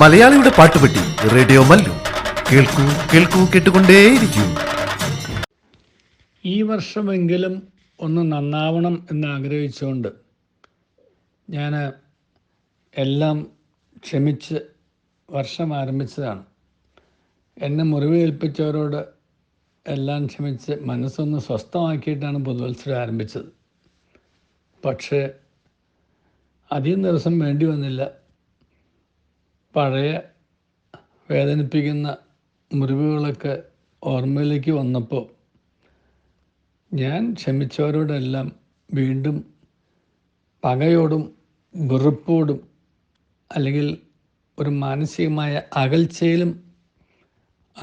മലയാളിയുടെ പാട്ടുപെട്ടി റേഡിയോ മല്ലു. കേൾക്കൂ കേൾക്കൂ കേട്ടുകൊണ്ടേയിരിക്കൂ. ഈ വർഷമെങ്കിലും ഒന്ന് നന്നാവണം എന്ന് ആഗ്രഹിച്ചുകൊണ്ട് ഞാൻ എല്ലാം ക്ഷമിച്ച് വർഷം ആരംഭിച്ചതാണ്. എന്നെ മുറിവേൽപ്പിച്ചവരോട് എല്ലാം ക്ഷമിച്ച് മനസ്സൊന്ന് സ്വസ്ഥമാക്കിയിട്ടാണ് പുതുവത്സരം ആരംഭിച്ചത്. പക്ഷേ അധികം ദിവസം വേണ്ടി വന്നില്ല. പഴയ വേദനിപ്പിക്കുന്ന മുറിവുകളൊക്കെ ഓർമ്മയിലേക്ക് വന്നപ്പോൾ ഞാൻ ക്ഷമിച്ചവരോടെല്ലാം വീണ്ടും പകയോടും വെറുപ്പോടും അല്ലെങ്കിൽ ഒരു മാനസികമായ അകൽച്ചയിലും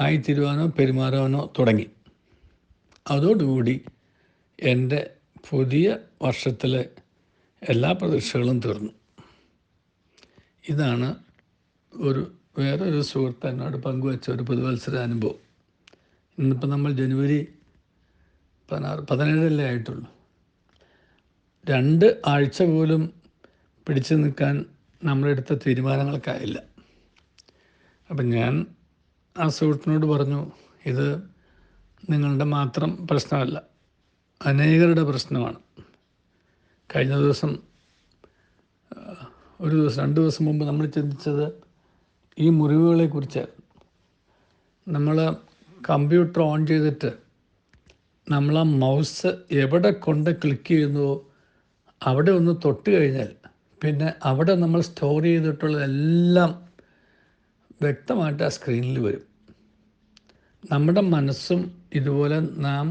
ആയിത്തീരുവാനോ പെരുമാറുവാനോ തുടങ്ങി. അതോടുകൂടി എന്റെ പുതിയ വർഷത്തിലെ എല്ലാ പ്രതീക്ഷകളും തീർന്നു. ഇതാണ് ഒരു വേറൊരു സുഹൃത്ത് എന്നോട് പങ്കുവച്ച ഒരു പുതുവത്സര അനുഭവം. ഇന്നിപ്പോൾ നമ്മൾ ജനുവരി പതിനാറ് പതിനേഴല്ലേ ആയിട്ടുള്ളൂ. രണ്ട് ആഴ്ച പോലും പിടിച്ചു നിൽക്കാൻ നമ്മളെടുത്ത തീരുമാനങ്ങൾക്കായില്ല. അപ്പം ഞാൻ ആ സുഹൃത്തിനോട് പറഞ്ഞു ഇത് നിങ്ങളുടെ മാത്രം പ്രശ്നമല്ല അനേകരുടെ പ്രശ്നമാണ്. കഴിഞ്ഞ ദിവസം ഒരു ദിവസം രണ്ട് ദിവസം മുമ്പ് നമ്മൾ ചിന്തിച്ചത് ഈ മുറിവുകളെക്കുറിച്ച് നമ്മൾ കമ്പ്യൂട്ടർ ഓൺ ചെയ്തിട്ട് നമ്മൾ ആ മൗസ് എവിടെ കൊണ്ട് ക്ലിക്ക് ചെയ്യുന്നുവോ അവിടെ ഒന്ന് തൊട്ട് കഴിഞ്ഞാൽ പിന്നെ അവിടെ നമ്മൾ സ്റ്റോർ ചെയ്തിട്ടുള്ളതെല്ലാം വ്യക്തമായിട്ട് ആ സ്ക്രീനിൽ വരും. നമ്മുടെ മനസ്സും ഇതുപോലെ നാം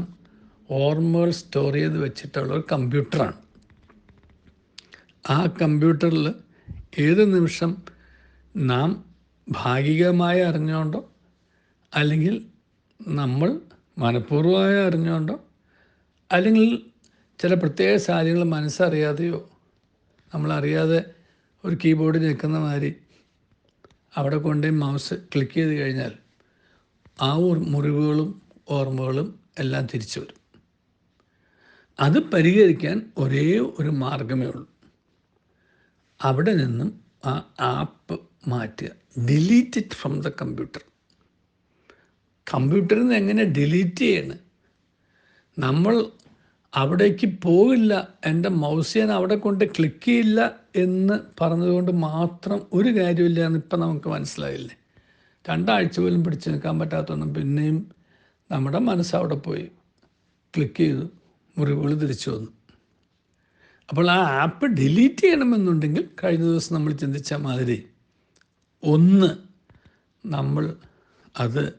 ഓർമ്മകൾ സ്റ്റോർ ചെയ്ത് വെച്ചിട്ടുള്ള ഒരു കമ്പ്യൂട്ടറാണ്. ആ കമ്പ്യൂട്ടറിൽ ഏത് നിമിഷം നാം ഭാഗികമായി അറിഞ്ഞുകൊണ്ടോ അല്ലെങ്കിൽ നമ്മൾ മനഃപൂർവമായി അറിഞ്ഞുകൊണ്ടോ അല്ലെങ്കിൽ ചില പ്രത്യേക സാഹചര്യങ്ങൾ മനസ്സറിയാതെയോ നമ്മളറിയാതെ ഒരു കീബോർഡ് ഞെക്കുന്ന മാതിരി അവിടെ കൊണ്ടുപോയി മൗസ് ക്ലിക്ക് ചെയ്ത് കഴിഞ്ഞാൽ ആ മുറിവുകളും ഓർമ്മകളും എല്ലാം തിരിച്ചു വരും. അത് പരിഹരിക്കാൻ ഒരേ ഒരു മാർഗമേ ഉള്ളൂ. അവിടെ നിന്നും ആ ആപ്പ് മാറ്റുക. Delete it from the computer കമ്പ്യൂട്ടറിൽ നിന്ന് എങ്ങനെ ഡിലീറ്റ് ചെയ്യണം? നമ്മൾ അവിടേക്ക് പോവില്ല. എന്റെ മൗസ് ഞാൻ അവിടെ കൊണ്ട് ക്ലിക്ക് ചെയ്യില്ല എന്ന് പറഞ്ഞതുകൊണ്ട് മാത്രം ഒരു കാര്യമില്ല എന്ന് ഇപ്പം നമുക്ക് മനസ്സിലായില്ലേ? രണ്ടാഴ്ച പോലും പിടിച്ചു നിൽക്കാൻ പറ്റാത്തതൊന്നും പിന്നെയും നമ്മുടെ മനസ്സ് അവിടെ പോയി ക്ലിക്ക് ചെയ്തു മുറിവുകൾ തിരിച്ചു വന്നു. അപ്പോൾ ആ ആപ്പ് ഡിലീറ്റ് ചെയ്യണമെന്നുണ്ടെങ്കിൽ കഴിഞ്ഞ ദിവസം നമ്മൾ ചിന്തിച്ച മാതിരി ഒന്ന് നമ്മൾ അത്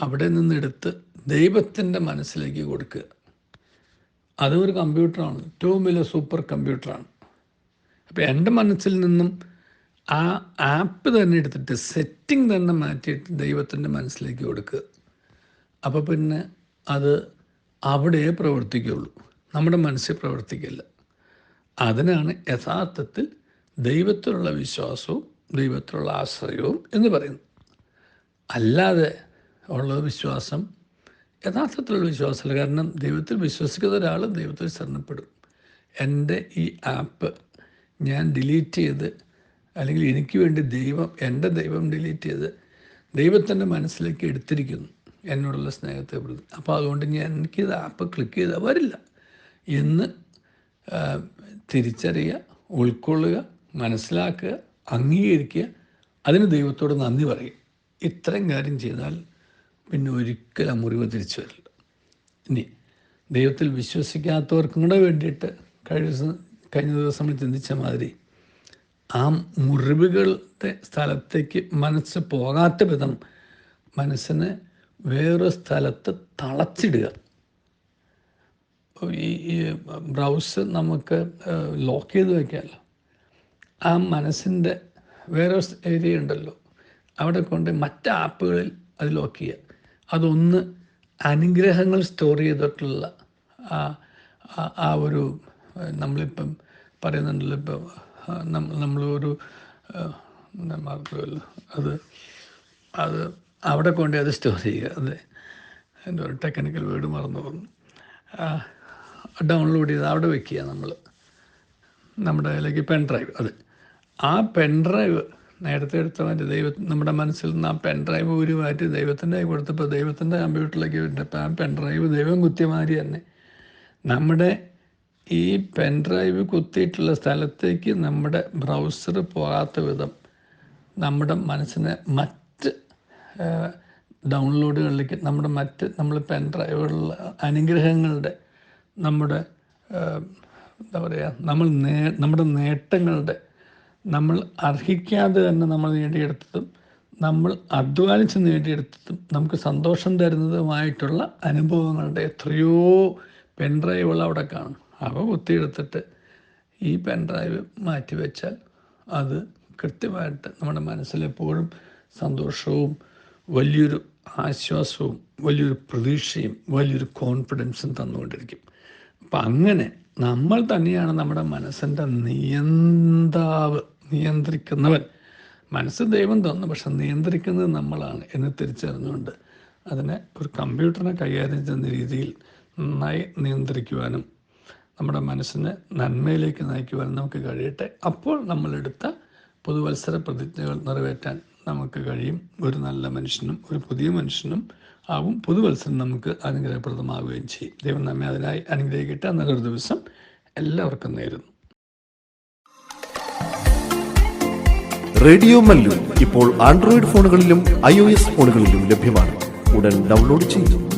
അവിടെ നിന്നെടുത്ത് ദൈവത്തിന്റെ മനസ്സിലേക്ക് കൊടുക്കുക. അതും ഒരു കമ്പ്യൂട്ടറാണ്. ഏറ്റവും വലിയ സൂപ്പർ കമ്പ്യൂട്ടറാണ്. അപ്പോൾ എന്റെ മനസ്സിൽ നിന്നും ആ ആപ്പ് തന്നെ എടുത്തിട്ട് സെറ്റിംഗ് തന്നെ മാറ്റിയിട്ട് ദൈവത്തിന്റെ മനസ്സിലേക്ക് കൊടുക്കുക. അപ്പോൾ പിന്നെ അത് അവിടെ പ്രവർത്തിക്കുകയുള്ളൂ. നമ്മുടെ മനസ്സിൽ പ്രവർത്തിക്കില്ല. അതിനാണ് യഥാർത്ഥത്തിൽ ദൈവത്തിലുള്ള വിശ്വാസവും ദൈവത്തിലുള്ള ആശ്രയവും എന്ന് പറയുന്നത്. അല്ലാതെ ഉള്ള വിശ്വാസം യഥാർത്ഥത്തിലുള്ള വിശ്വാസമല്ല. കാരണം ദൈവത്തിൽ വിശ്വസിക്കുന്ന ഒരാൾ ദൈവത്തിൽ ശരണപ്പെടും. എന്റെ ഈ ആപ്പ് ഞാൻ ഡിലീറ്റ് ചെയ്ത് അല്ലെങ്കിൽ എനിക്ക് വേണ്ടി ദൈവം എന്റെ ദൈവം ഡിലീറ്റ് ചെയ്ത് ദൈവത്തിന്റെ മനസ്സിലേക്ക് എടുത്തിരിക്കുന്നു. എന്നോടുള്ള സ്നേഹത്തെ പ്രതി അപ്പോൾ അതുകൊണ്ട് ഞാൻ എനിക്കിത് ആപ്പ് ക്ലിക്ക് ചെയ്താൽ വരില്ല എന്ന് തിരിച്ചറിയുക ഉൾക്കൊള്ളുക മനസ്സിലാക്കുക അംഗീകരിക്കുക. അതിന് ദൈവത്തോട് നന്ദി പറയുക ഇത്രയും കാര്യം ചെയ്താൽ പിന്നെ ഒരിക്കലും ആ മുറിവ് തിരിച്ചു വരില്ല. ഇനി ദൈവത്തിൽ വിശ്വസിക്കാത്തവർക്കും കൂടെ വേണ്ടിയിട്ട് കഴിഞ്ഞ കഴിഞ്ഞ ദിവസം നമ്മൾ ചിന്തിച്ച മാതിരി ആ മുറിവുകളുടെ സ്ഥലത്തേക്ക് മനസ്സ് പോകാത്ത വിധം മനസ്സിനെ വേറൊരു സ്ഥലത്ത് തളച്ചിടുക. ഈ ബ്രൗസ് നമുക്ക് ലോക്ക് ചെയ്ത് വയ്ക്കാമല്ലോ ആ മനസ്സിന്റെ വേറെ ഏരിയ ഉണ്ടല്ലോ അവിടെ കൊണ്ട് മറ്റ് ആപ്പുകളിൽ അത് ലോക്ക് ചെയ്യുക. അതൊന്ന് അനുഗ്രഹങ്ങൾ സ്റ്റോർ ചെയ്തിട്ടുള്ള ആ ആ- ഒരു നമ്മളിപ്പം പറയുന്നുണ്ടല്ലോ ഇപ്പം നമ്മൾ നമ്മളൊരു മറക്കുമല്ലോ അത് അത് അവിടെ കൊണ്ട് അത് സ്റ്റോർ ചെയ്യുക. അതെ. എന്റെ ഒരു ടെക്നിക്കൽ വേർഡ് മറന്നു പോകുന്നു ഡൗൺലോഡ് ചെയ്ത് അവിടെ വെക്കുക നമ്മൾ. നമ്മുടെ കയ്യിലേക്ക് പെൻ ഡ്രൈവ് അത്. ആ പെൻ ഡ്രൈവ് നേരത്തെ എടുത്ത മാറ്റി ദൈവ നമ്മുടെ മനസ്സിൽ നിന്ന് ആ പെൻ ഡ്രൈവ് ഊരി മാറ്റി ദൈവത്തിന്റെ കൈ കൊടുത്തപ്പോൾ ദൈവത്തിന്റെ കമ്പ്യൂട്ടറിലേക്ക് വിട്ടപ്പോൾ ആ പെൻ ഡ്രൈവ് ദൈവം കുത്തിയ മാതിരി തന്നെ. നമ്മുടെ ഈ പെൻ ഡ്രൈവ് കുത്തിയിട്ടുള്ള സ്ഥലത്തേക്ക് നമ്മുടെ ബ്രൗസർ പോകാത്ത വിധം നമ്മുടെ മനസ്സിനെ മറ്റ് ഡൗൺലോഡുകളിലേക്ക് നമ്മുടെ മറ്റ് നമ്മൾ പെൻ ഡ്രൈവുകളിലുള്ള അനുഗ്രഹങ്ങളുടെ നമ്മുടെ എന്താ പറയുക നമ്മൾ നേ നമ്മുടെ നേട്ടങ്ങളുടെ നമ്മൾ അർഹിക്കാതെ തന്നെ നമ്മൾ നേടിയെടുത്തതും നമ്മൾ അധ്വാനിച്ച് നേടിയെടുത്തതും നമുക്ക് സന്തോഷം തരുന്നതുമായിട്ടുള്ള അനുഭവങ്ങളുടെ എത്രയോ പെൻഡ്രൈവുകൾ അവിടെ കാണും. അവ കുത്തിയെടുത്തിട്ട് ഈ പെൻഡ്രൈവ് മാറ്റി വെച്ചാൽ അത് കൃത്യമായിട്ട് നമ്മുടെ മനസ്സിലെപ്പോഴും സന്തോഷവും വലിയൊരു ആശ്വാസവും വലിയൊരു പ്രതീക്ഷയും വലിയൊരു കോൺഫിഡൻസും തന്നുകൊണ്ടിരിക്കും. അപ്പം അങ്ങനെ നമ്മൾ തന്നെയാണ് നമ്മുടെ മനസ്സിന്റെ നിയന്താവ് നിയന്ത്രിക്കുന്നവൻ. മനസ്സ് ദൈവം തന്നു പക്ഷെ നിയന്ത്രിക്കുന്നത് നമ്മളാണ് എന്ന് തിരിച്ചറിഞ്ഞുകൊണ്ട് അതിനെ ഒരു കമ്പ്യൂട്ടറിനെ കൈകാര്യം ചെയ്യുന്ന രീതിയിൽ നന്നായി നിയന്ത്രിക്കുവാനും നമ്മുടെ മനസ്സിനെ നന്മയിലേക്ക് നയിക്കുവാനും നമുക്ക് കഴിയട്ടെ. അപ്പോൾ നമ്മളെടുത്ത പുതുവത്സര പ്രതിജ്ഞകൾ നിറവേറ്റാൻ നമുക്ക് കഴിയും. ഒരു നല്ല മനുഷ്യനും ഒരു പുതിയ മനുഷ്യനും ആവും. പുതുവത്സരം നമുക്ക് അനുഗ്രഹപ്രദമാവുകയും ചെയ്യും. ദൈവം നമ്മെ അതിനായി അനുഗ്രഹിക്കട്ടെ എന്നൊരു ദിവസം എല്ലാവർക്കും നേരുന്നു. റേഡിയോ മല്ലു ഇപ്പോൾ ആൻഡ്രോയിഡ് ഫോണുകളിലും ഐ ഫോണുകളിലും ലഭ്യമാണ്. ഉടൻ ഡൗൺലോഡ് ചെയ്യും.